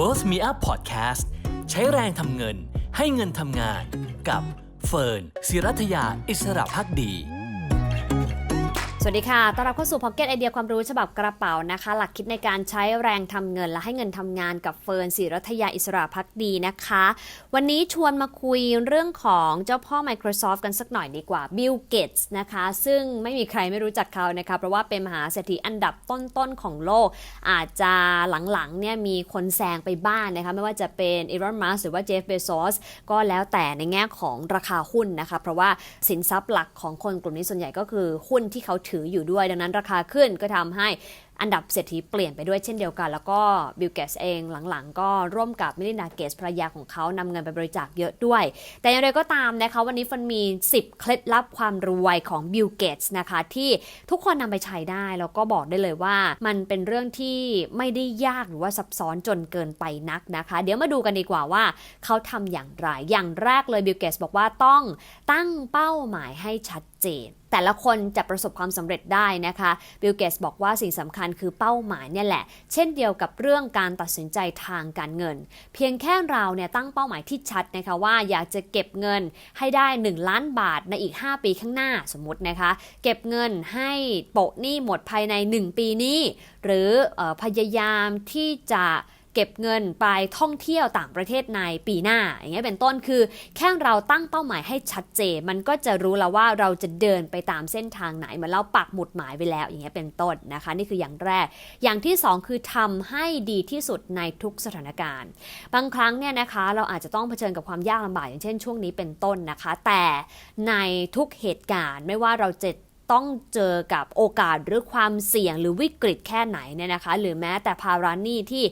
Worth Me Up Podcast ใช้แรงทำเงินให้เงินทำงานกับเฟิร์นศิรัทยาอิสระพักดี วัสดีค่ะ ต้อนรับเข้าสู่พ็อกเก็ตไอเดียความรู้ฉบับกระเป๋านะคะ หลักคิดในการใช้แรงทำเงินและให้เงินทำงานกับเฟิร์นศิรัทยาอิสระพักดีนะคะ วันนี้ชวนมาคุยเรื่องของเจ้าพ่อ Microsoft กันสักหน่อยดีกว่า Bill Gates นะคะ ซึ่งไม่มีใครไม่รู้จักเขานะคะ เพราะว่าเป็นมหาเศรษฐีอันดับต้นๆของโลก อาจจะหลังๆเนี่ยมีคนแซงไปบ้านนะคะ ไม่ว่าจะเป็นอี o n นมัสหรือว่าเจฟเบซอสก็แล้วแต่ในแง่ของราคาหุ้นนะคะ เพราะว่าสินทรัพย์หลักของคนกลุ่มนี้ส่วนใหญ่ก็คือหุ้นที่เขาถืออยู่ด้วย ดังนั้นราคาขึ้นก็ทำให้อันดับเศรษฐีเปลี่ยนไปด้วยเช่นเดียวกัน แล้วก็บิลเกสเองหลังๆ ก็ร่วมกับมิลินดาเกสภรรยาของเขานำเงินไปบริจาคเยอะด้วย แต่อย่างไรก็ตามนะคะวันนี้ฟันมี 10 เคล็ดลับความรวยของบิลเกตส์นะคะที่ทุกคนนำไปใช้ได้ แล้วก็บอกได้เลยว่า มันเป็นเรื่องที่ไม่ได้ยากหรือว่าซับซ้อนจนเกินไปนักนะคะ เดี๋ยวมาดูกันดีกว่าว่าเขาทำอย่างไรอย่างแรกเลยบิลเกสบอกว่าต้องตั้งเป้าหมายให้ชัดเจน แต่ละคนจะประสบความสำเร็จได้นะคะบิลเกสบอกว่าสิ่งสำคัญคือเป้าหมายเนี่ยแหละ เช่นเดียวกับเรื่องการตัดสินใจทางการเงิน เพียงแค่เราเนี่ยตั้งเป้าหมายที่ชัดนะคะว่าอยากจะเก็บเงินให้ได้ 1 ล้านบาทในอีก 5 ปีข้างหน้าสมมตินะคะ เก็บเงินให้โปะหนี้หมดภายใน 1 ปีนี้ หรืออพยายามที่จะ เก็บเงินไปท่องเที่ยวต่างประเทศในปีหน้า อย่างเงี้ยเป็นต้นคือ แค่เราตั้งเป้าหมายให้ชัดเจน มันก็จะรู้แล้วว่าเราจะเดินไปตามเส้นทางไหนเหมือนเราปักหมุดหมายไปแล้ว อย่างเงี้ยเป็นต้นนะคะ นี่คืออย่างแรก อย่างที่ 2 คือทำให้ดีที่สุดในทุกสถานการณ์ บางครั้งเนี่ยนะคะ เราอาจจะต้องเผชิญกับความยากลำบากอย่างเช่นช่วงนี้เป็นต้นนะคะ แต่ในทุกเหตุการณ์ไม่ว่าเราจะ ต้องเจอกับโอกาสหรือความเสี่ยงหรือวิกฤตแค่ไหนเนี่ยนะคะ หรือแม้แต่ภาระหนี้ที่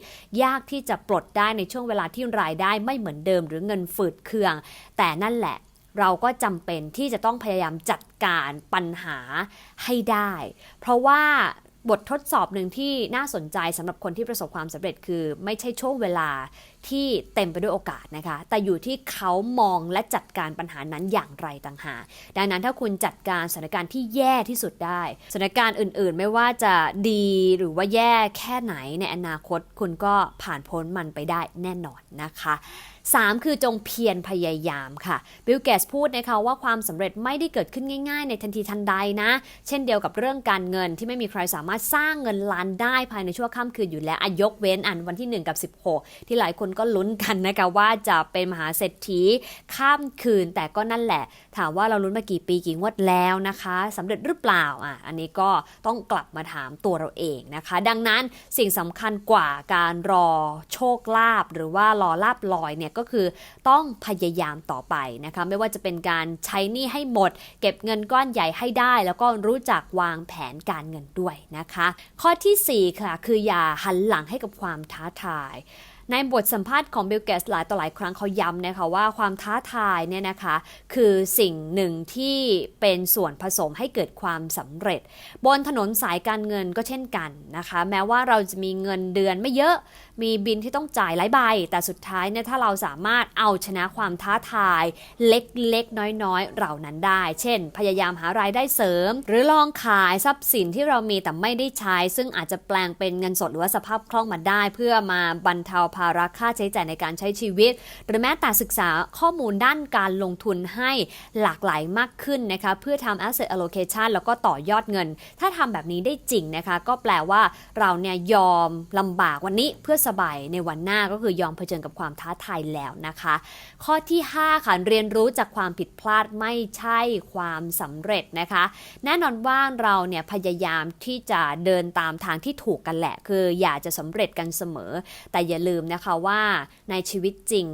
ยากที่จะปลดได้ในช่วงเวลาที่รายได้ไม่เหมือนเดิม หรือเงินฝืดเคือง แต่นั่นแหละเราก็จำเป็นที่จะต้องพยายามจัดการปัญหาให้ได้ เพราะว่าบททดสอบหนึ่งที่น่าสนใจสำหรับคนที่ประสบความสำเร็จคือ ไม่ใช่ช่วงเวลา ที่เต็มไปด้วยโอกาสนะคะ แต่อยู่ที่เขามองและจัดการปัญหานั้นอย่างไรต่างหาก ดังนั้นถ้าคุณจัดการสถานการณ์ที่แย่ที่สุดได้ สถานการณ์อื่นๆ ไม่ว่าจะดีหรือว่าแย่แค่ไหนในอนาคต คุณก็ผ่านพ้นมันไปได้แน่นอนนะคะ 3 คือจงเพียรพยายามค่ะ บิลเกสพูดนะคะว่าความสำเร็จไม่ได้เกิดขึ้นง่ายๆ ในทันทีทันใดนะ เช่นเดียวกับเรื่องการเงินที่ไม่มีใครสามารถสร้างเงินล้านได้ภายในชั่วข้ามคืนอยู่แล้วอยกเว้นอันวันที่ 1 กับ 16 ที่หลายคนก็ลุ้นกันนะคะว่าจะเป็นมหาเศรษฐีข้ามคืนแต่ก็นั่นแหละ ถามว่าเราลุ้นมากี่ปีกี่งวดแล้วนะคะสำเร็จหรือเปล่าอะอันนี้ก็ต้องกลับมาถามตัวเราเองนะคะ ดังนั้นสิ่งสำคัญกว่าการรอโชคลาภหรือว่ารอลาบลอยเนี่ยก็คือต้องพยายามต่อไปนะคะไม่ว่าจะเป็นการใช้หนี้ให้หมด เก็บเงินก้อนใหญ่ให้ได้ แล้วก็รู้จักวางแผนการเงินด้วยนะคะ ข้อที่ 4 ค่ะ คืออย่าหันหลังให้กับความท้าทาย ในบทสัมภาษณ์ของบิลเกสหลายต่อหลายครั้งเขาย้ำนะคะว่าความท้าทายเนี่ยนะคะคือสิ่งหนึ่งที่เป็นส่วนผสมให้เกิดความสำเร็จ บนถนนสายการเงินก็เช่นกันนะคะ แม้ว่าเราจะมีเงินเดือนไม่เยอะมีบินที่ต้องจ่ายหลายใบ แต่สุดท้ายเนี่ยถ้าเราสามารถเอาชนะความท้าทายเล็กๆ น้อยๆ เหล่านั้นได้ เช่น พยายามหารายได้เสริม หรือลองขายทรัพย์สินที่เรามีแต่ไม่ได้ใช้ ซึ่งอาจจะแปลงเป็นเงินสดหรือว่าสภาพคล่องมาได้ เพื่อมาบรรเทาภาระค่าใช้จ่ายในการใช้ชีวิต หรือแม้แต่ศึกษาข้อมูลด้านการลงทุนให้หลากหลายมากขึ้นนะคะเพื่อทำ asset allocation แล้วก็ต่อยอดเงิน ถ้าทำแบบนี้ได้จริงนะคะก็แปลว่าเราเนี่ยยอมลำบากวันนี้เพื่อสบายในวันหน้าก็คือยอมเผชิญกับความท้าทายแล้วนะคะ ข้อที่ 5 ค่ะเรียนรู้จากความผิดพลาดไม่ใช่ความสำเร็จนะคะ แน่นอนว่าเราเนี่ยพยายามที่จะเดินตามทางที่ถูกกันแหละ คืออยากจะสำเร็จกันเสมอ แต่อย่าลืมนะคะว่าในชีวิตจริง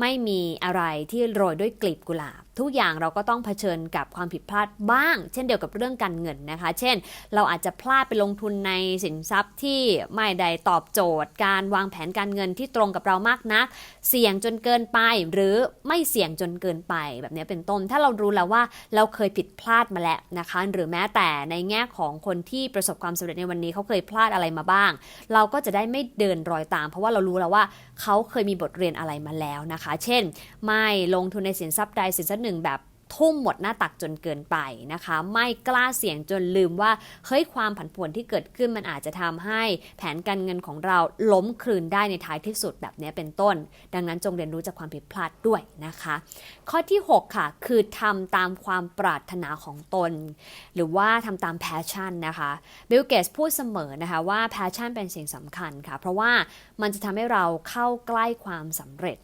ไม่มีอะไรที่โรยด้วยกลีบกุหลาบ ทุกอย่างเราก็ต้องเผชิญกับความผิดพลาดบ้าง เช่นเดียวกับเรื่องการเงินนะคะ เช่น เราอาจจะพลาดไปลงทุนในสินทรัพย์ที่ไม่ได้ตอบโจทย์ การวางแผนการเงินที่ตรงกับเรามากนัก เสี่ยงจนเกินไป หรือไม่เสี่ยงจนเกินไปแบบนี้เป็นต้น ถ้าเรารู้แล้วว่าเราเคยผิดพลาดมาแล้วนะคะ หรือแม้แต่ในแง่ของคนที่ประสบความสำเร็จในวันนี้เขาเคยพลาดอะไรมาบ้าง เราก็จะได้ไม่เดินรอยตาม เพราะว่าเรารู้แล้วว่าเขาเคยมีบทเรียนอะไรมาแล้วนะคะ เช่น ไม่ลงทุนในสินทรัพย์ใดสินทรัพย์หนึ่งแบบทุ่มหมดหน้าตักจนเกินไปนะคะ ไม่กล้าเสี่ยงจนลืมว่าเฮ้ยความผันผวนที่เกิดขึ้นมันอาจจะทำให้แผนการเงินของเราล้มคลืนได้ในท้ายที่สุดแบบนี้เป็นต้น ดังนั้นจงเรียนรู้จากความผิดพลาดด้วยนะคะ ข้อที่ 6 ค่ะ คือทำตามความปรารถนาของตน หรือว่าทำตามแพชชั่นนะคะบิลเกสพูดเสมอนะคะว่าแพชชั่นเป็นสิ่งสำคัญค่ะ เพราะว่ามันจะทำให้เราเข้าใกล้ความสำเร็จ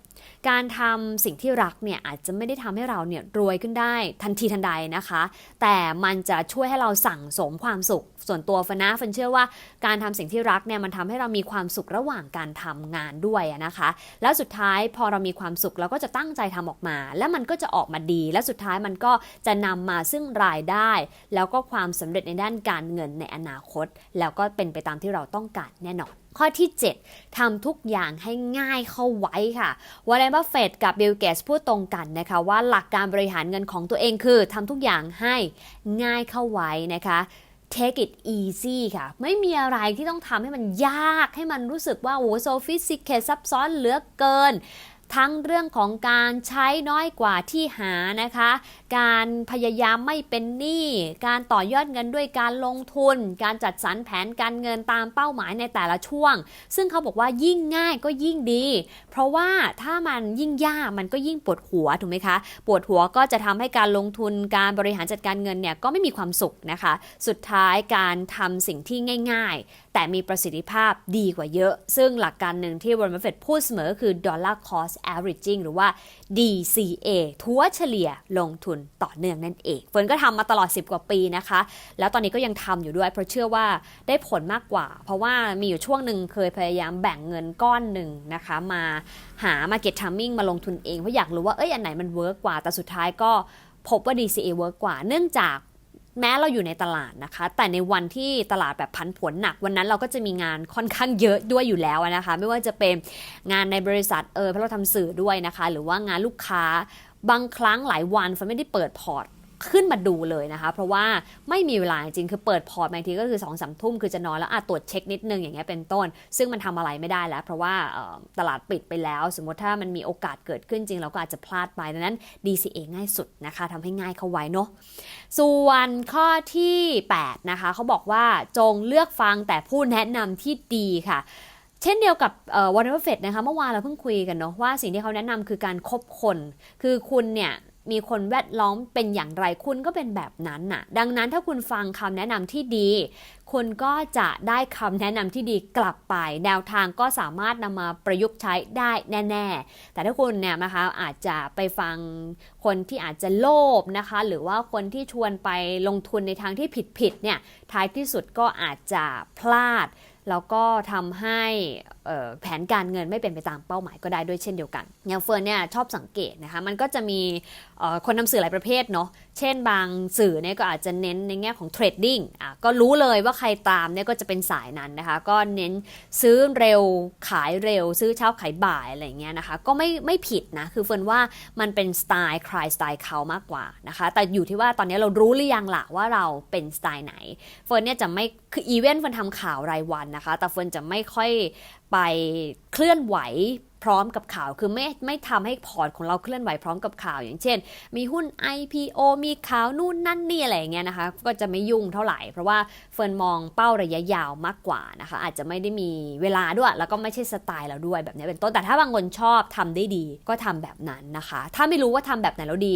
การทำสิ่งที่รักเนี่ยอาจจะไม่ได้ทำให้เราเนี่ยรวยขึ้นได้ทันทีทันใดนะคะ แต่มันจะช่วยให้เราสั่งสมความสุข ส่วนตัวฟนนะฟันเชื่อว่าการทำสิ่งที่รักเนี่ยมันทำให้เรามีความสุขระหว่างการทำงานด้วยนะคะ แล้วสุดท้ายพอเรามีความสุขเราก็จะตั้งใจทำออกมา แล้วมันก็จะออกมาดี และสุดท้ายมันก็จะนำมาซึ่งรายได้ แล้วก็ความสำเร็จในด้านการเงินในอนาคต แล้วก็เป็นไปตามที่เราต้องการแน่นอนข้อที่ 7ทำทุกอย่างให้ง่ายเข้าไว้ค่ะวอร์เรนบัฟเฟตกับบิลเกตพูดตรงกันนะคะว่าหลักการบริหารเงินของตัวเองคือทำทุกอย่างให้ง่ายเข้าไว้นะคะ take it easy ค่ะ ไม่มีอะไรที่ต้องทำให้มันยากให้มันรู้สึกว่าโอ้โซฟิสิเคซับซ้อนเหลือเกิน ทั้งเรื่องของการใช้น้อยกว่าที่หานะคะ การพยายามไม่เป็นหนี้ การต่อยอดเงินด้วยการลงทุน การจัดสรรแผนการเงินตามเป้าหมายในแต่ละช่วง ซึ่งเขาบอกว่ายิ่งง่ายก็ยิ่งดี เพราะว่าถ้ามันยิ่งยากมันก็ยิ่งปวดหัวถูกไหมคะ ปวดหัวก็จะทำให้การลงทุนการบริหารจัดการเงินเนี่ยก็ไม่มีความสุขนะคะ สุดท้ายการทำสิ่งที่ง่าย แต่มีประสิทธิภาพดีกว่าเยอะ ซึ่งหลักการหนึ่งที่วอร์เรนบัฟเฟตพูดเสมอคือ dollar cost averaging หรือว่า DCA ทัวเฉลี่ยลงทุนต่อเนื่องนั่นเองเฟิร์นก็ทำมาตลอด 10 กว่าปีนะคะ แล้วตอนนี้ก็ยังทำอยู่ด้วย เพราะเชื่อว่าได้ผลมากกว่า เพราะว่ามีอยู่ช่วงหนึ่งเคยพยายามแบ่งเงินก้อนหนึ่งนะคะมาหา Market Timing มาลงทุนเองเพราะอยากรู้ว่าเอ้ยอันไหนมันเวิร์กกว่าแต่สุดท้ายก็พบว่า DCA เวิร์กกว่าเนื่องจาก แม้เราอยู่ในตลาดนะคะ แต่ในวันที่ตลาดแบบพันผวนหนัก วันนั้นเราก็จะมีงานค่อนข้างเยอะด้วยอยู่แล้วนะคะ ไม่ว่าจะเป็นงานในบริษัทเออเพราะเราทำสื่อด้วยนะคะ หรือว่างานลูกค้าบางครั้งหลายวันฟันไม่ได้เปิดพอร์ต ขึ้นมาดูเลยนะคะ เพราะว่าไม่มีเวลาจริงคือเปิดพอร์ตบางทีก็คือ2องสามทุ่มคือจะนอนแล้วอาจตรวจเช็คนิดนึงอย่างเงี้ยเป็นต้น ซึ่งมันทำอะไรไม่ได้แล้ว เพราะว่าตลาดปิดไปแล้ว สมมติถ้ามันมีโอกาสเกิดขึ้นจริง เราก็อาจจะพลาดไปดังนั้น DCA ง่ายสุดนะคะทำให้ง่ายเข้าไว้เนาะส่วนข้อที่ 8 นะคะเขาบอกว่าจงเลือกฟังแต่ผู้แนะนำที่ดีค่ะเช่นเดียวกับวอร์เนบัฟเฟตนะคะเมื่อวานเราเพิ่งคุยกันเนาะว่าสิ่งที่เขาแนะนำคือการคบคน คือคุณเนี่ย มีคนแวดล้อมเป็นอย่างไรคุณก็เป็นแบบนั้นน่ะ ดังนั้นถ้าคุณฟังคำแนะนำที่ดี คุณก็จะได้คำแนะนำที่ดีกลับไป แนวทางก็สามารถนำมาประยุกต์ใช้ได้แน่ ๆ แต่ถ้าคุณเนี่ยนะคะอาจจะไปฟังคนที่อาจจะโลภนะคะ หรือว่าคนที่ชวนไปลงทุนในทางที่ผิดๆเนี่ยท้ายที่สุดก็อาจจะพลาดแล้วก็ทำให้ แผนการเงินไม่เป็นไปตามเป้าหมายก็ได้ด้วยเช่นเดียวกัน อย่างเฟิร์นเนี่ยชอบสังเกตนะคะ มันก็จะมีคนนำสื่อหลายประเภทเนาะ เช่นบางสื่อเนี่ยก็อาจจะเน้นในแง่ของเทรดดิ้งอะก็รู้เลยว่าใครตามเนี่ยก็จะเป็นสายนั้นนะคะ ก็เน้นซื้อเร็วขายเร็ว ซื้อเช้าขายบ่ายอะไรอย่างเงี้ยนะคะ ก็ไม่ไม่ผิดนะ คือเฟิร์นว่ามันเป็นสไตล์ใครสไตล์เขามากกว่านะคะ แต่อยู่ที่ว่าตอนนี้เรารู้หรือยังล่ะว่าเราเป็นสไตล์ไหน เฟิร์นเนี่ยจะไม่ คืออีเวนต์เฟิร์นทำข่าวรายวันนะคะ แต่เฟิร์นจะไม่ค่อย ไปเคลื่อนไหวพร้อมกับข่าวคือไม่ไม่ทำให้พอร์ตของเราเคลื่อนไหวพร้อมกับข่าว อย่างเช่น มีหุ้น IPO มีข่าวนู่นนั่นนี่อะไรอย่างเงี้ยนะคะ ก็จะไม่ยุ่งเท่าไหร่ เพราะว่าเฟิร์นมองเป้าระยะยาวมากกว่านะคะ อาจจะไม่ได้มีเวลาด้วย แล้วก็ไม่ใช่สไตล์เราด้วยแบบนี้เป็นต้นแต่ถ้าบางคนชอบทำได้ดี ก็ทำแบบนั้นนะคะ ถ้าไม่รู้ว่าทำแบบไหนแล้วดี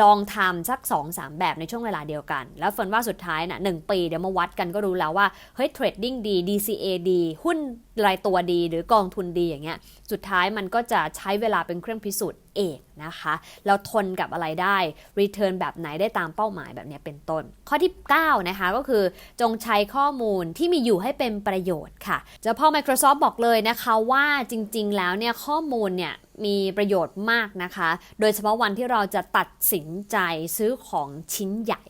ลองทำสัก 2-3 แบบในช่วงเวลาเดียวกัน แล้วเฟิร์นว่าสุดท้ายนะ่ะหปีเดี๋ยวมาวัดกันก็รู้แล้วว่าเฮ้ยเทรดดิ้งดี DCA ดี หุ้นรายตัวดี หรือกองทุนดีอย่างเงี้ยสุดท้ายมันก็จะใช้เวลาเป็นเครื่องพิสูจน์เองนะคะแล้วทนกับอะไรได้รีเทิร์นแบบไหนได้ตามเป้าหมายแบบเนี้ยเป็นต้น ข้อที่ 9 นะคะก็คือจงใช้ข้อมูลที่มีอยู่ให้เป็นประโยชน์ค่ะเจ้าพ่อ Microsoft บอกเลยนะคะว่าจริง ๆ แล้วเนี่ยข้อมูลเนี่ย มีประโยชน์มากนะคะ โดยเฉพาะวันที่เราจะตัดสินใจซื้อของชิ้นใหญ่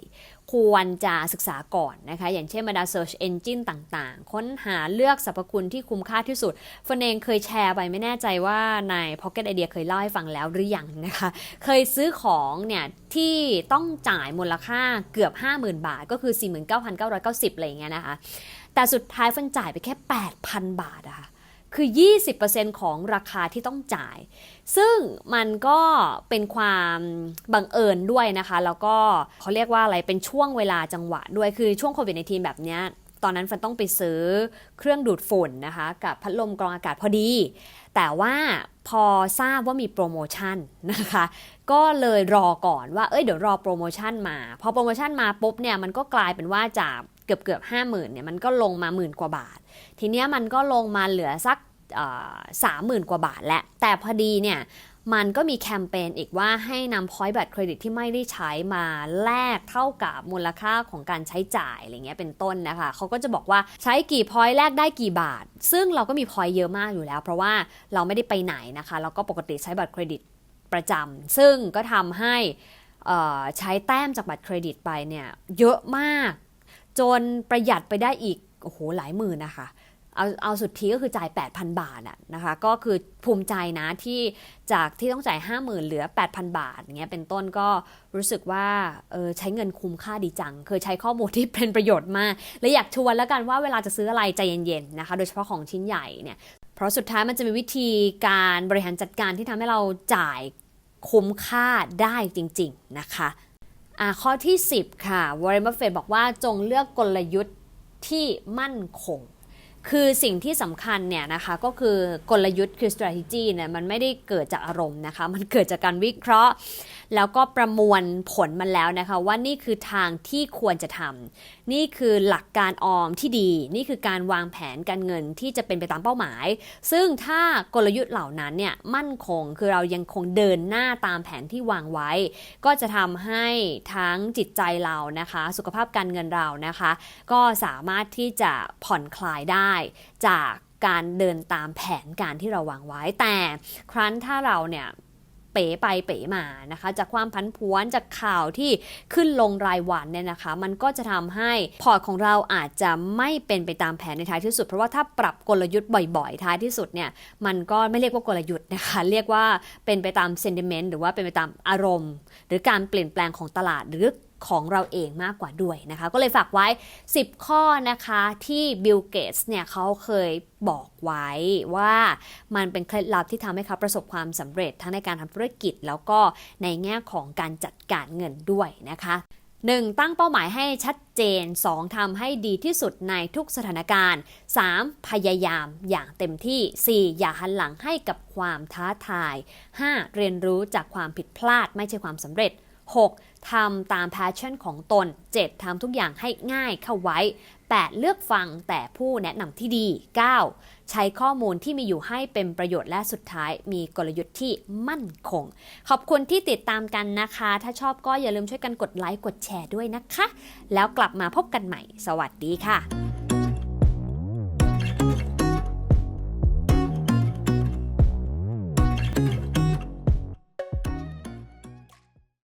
ควรจะศึกษาก่อนนะคะ อย่างเช่นบรรดา Search Engine ต่างๆ ค้นหาเลือกสรรพคุณที่คุ้มค่าที่สุดฟนเองเคยแชร์ไปไม่แน่ใจว่าใน Pocket Idea เคยเล่าให้ฟังแล้วหรือยังนะคะ เคยซื้อของเนี่ยที่ต้องจ่ายมูลค่าเกือบ 50,000 บาท ก็คือ 49,990อะไรอย่างเงี้ยนะคะ แต่สุดท้ายฟันจ่ายไปแค่ 8,000 บาทอะค่ะ คือ 20%ของราคาที่ต้องจ่าย ซึ่งมันก็เป็นความบังเอิญด้วยนะคะ แล้วก็เขาเรียกว่าอะไรเป็นช่วงเวลาจังหวะด้วยคือช่วงโควิด -19 แบบเนี้ยตอนนั้นฟันต้องไปซื้อเครื่องดูดฝุ่นนะคะ กับพัดลมกรองอากาศพอดี แต่ว่าพอทราบว่ามีโปรโมชั่นนะคะ ก็เลยรอก่อนว่าเอ้ยเดี๋ยวรอโปรโมชั่นมา พอโปรโมชั่นมาปุ๊บเนี่ยมันก็กลายเป็นว่าจาก เกือบเกือบห้าหมื่นเนี่ยมันก็ลงมาหมื่นกว่าบาท ทีเนี้ยมันก็ลงมาเหลือสักสามหมื่นกว่าบาทแล้วแต่พอดีเนี่ยมันก็มีแคมเปญอีกว่าให้นำพอยต์บัตรเครดิตที่ไม่ได้ใช้มาแลกเท่ากับมูลค่าของการใช้จ่ายอะไรเงี้ยเป็นต้นนะคะเขาก็จะบอกว่าใช้กี่พอยต์แลกได้กี่บาท ซึ่งเราก็มีพอยต์เยอะมากอยู่แล้ว เพราะว่าเราไม่ได้ไปไหนนะคะเราก็ปกติใช้บัตรเครดิตประจำซึ่งก็ทำให้ใช้แต้มจากบัตรเครดิตไปเนี่ยเยอะมาก จนประหยัดไปได้อีกโอ้โหหลายหมื่นนะคะเอาเอาสุดทีก็คือจ่าย 8,000 บาทอะนะคะก็คือภูมิใจนะที่จากที่ต้องจ่าย 50,000 เหลือ 8,000 บาทอย่างเงี้ยเป็นต้นก็รู้สึกว่าเออใช้เงินคุ้มค่าดีจัง เคยใช้ข้อมูลที่เป็นประโยชน์มาก และอยากชวนแล้วกันว่าเวลาจะซื้ออะไรใจเย็นๆนะคะโดยเฉพาะของชิ้นใหญ่เนี่ยเพราะสุดท้ายมันจะมีวิธีการบริหารจัดการที่ทำให้เราจ่ายคุ้มค่าได้จริง ๆ นะคะ ข้อที่ 10 ค่ะวอร์เรนบัฟเฟตบอกว่าจงเลือกกลยุทธ์ที่มั่นคง คือสิ่งที่สำคัญเนี่ยนะคะก็คือกลยุทธ์คือ strategy เนี่ยมันไม่ได้เกิดจากอารมณ์นะคะ มันเกิดจากการวิเคราะห์ แล้วก็ประมวลผลมันแล้วนะคะ ว่านี่คือทางที่ควรจะทำนี่คือหลักการออมที่ดี นี่คือการวางแผนการเงินที่จะเป็นไปตามเป้าหมาย ซึ่งถ้ากลยุทธ์เหล่านั้นเนี่ยมั่นคงคือเรายังคงเดินหน้าตามแผนที่วางไว้ ก็จะทำให้ทั้งจิตใจเรานะคะ สุขภาพการเงินเรานะคะ ก็สามารถที่จะผ่อนคลายได้จากการเดินตามแผนการที่เราวางไว้แต่ครั้นถ้าเราเนี่ย เป๋ไปเป๋มานะคะ จากความพันผวนจากข่าวที่ขึ้นลงรายวันเนี่ยนะคะ มันก็จะทำให้พอร์ตของเราอาจจะไม่เป็นไปตามแผนในท้ายที่สุด เพราะว่าถ้าปรับกลยุทธ์บ่อยๆ ท้ายที่สุดเนี่ยมันก็ไม่เรียกว่ากลยุทธ์นะคะ เรียกว่าเป็นไปตามเซนดิเมนต์หรือว่าเป็นไปตามอารมณ์ หรือการเปลี่ยนแปลงของตลาดหรือ ของเราเองมากกว่าด้วยนะคะ ก็เลยฝากไว้ 10 ข้อนะคะที่บิลเกตส์เนี่ยเขาเคยบอกไว้ว่ามันเป็นเคล็ดลับที่ทำให้เขาประสบความสำเร็จทั้งในการทำธุรกิจ แล้วก็ในแง่ของการจัดการเงินด้วยนะคะ 1. ตั้งเป้าหมายให้ชัดเจน 2. ทำให้ดีที่สุดในทุกสถานการณ์ 3. พยายามอย่างเต็มที่ 4. อย่าหันหลังให้กับความท้าทาย 5. เรียนรู้จากความผิดพลาดไม่ใช่ความสำเร็จ 6. ทำตามแพชชั่นของตน 7. ทำทุกอย่างให้ง่ายเข้าไว้ 8. เลือกฟังแต่ผู้แนะนำที่ดี 9. ใช้ข้อมูลที่มีอยู่ให้เป็นประโยชน์และสุดท้ายมีกลยุทธ์ที่มั่นคง ขอบคุณที่ติดตามกันนะคะ ถ้าชอบก็อย่าลืมช่วยกันกดไลค์กดแชร์ด้วยนะคะ แล้วกลับมาพบกันใหม่ สวัสดีค่ะ